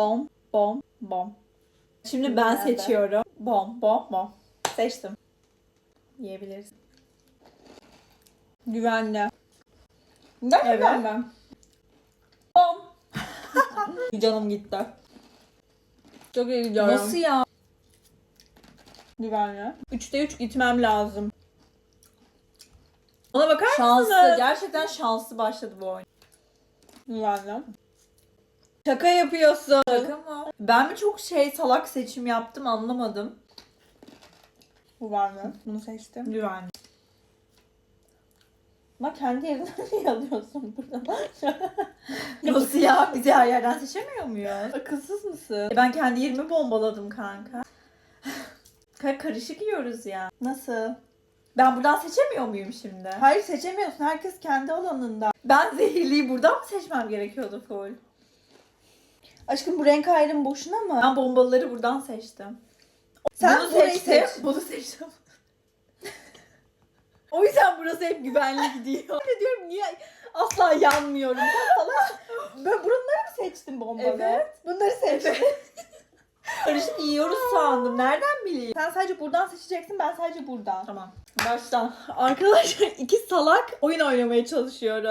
Bom, bom, bom. Şimdi ben Nerede? seçiyorum. Bom, bom, bom. Seçtim. Yiyebiliriz. Güvenli. Gerçekten Evet. mi? Bom. Canım gitti. Çok iyi gidiyorum. Nasıl ya? Güvenli. Üçte üç gitmem lazım. Ona bakar Şanslı. mısınız? Gerçekten şanslı başladı bu oyun. Güvenli. Şaka yapıyorsun. Şaka mı? Ben mi çok şey salak seçim yaptım anlamadım. Güvenli. Bunu seçtim. Güvenli. Bak kendi yerinden niye alıyorsun buradan? Nasıl ya? Bizi her yerden seçemiyor muyuz? Akılsız mısın? E ben kendi yerimi bombaladım kanka. Ka- Karışık yiyoruz ya. Nasıl? Ben buradan seçemiyor muyum şimdi? Hayır seçemiyorsun. Herkes kendi alanında. Ben zehirliyi buradan mı seçmem gerekiyordu full? Aşkım bu renk ayrım boşuna mı? Ben bombaları buradan seçtim. Sen bunu burayı seçtim. seç. Bunu seçtim. o yüzden burası hep güvenli gidiyor. Ne diyorum niye asla yanmıyorum? Salak. Ben bunları mı seçtin bombalı? Evet. Bunları seçtim. Karışık yiyoruz sandım. Nereden bileyim? Sen sadece buradan seçeceksin. Ben sadece buradan. Tamam. Baştan. Arkadaşlar iki salak oyun oynamaya çalışıyoruz.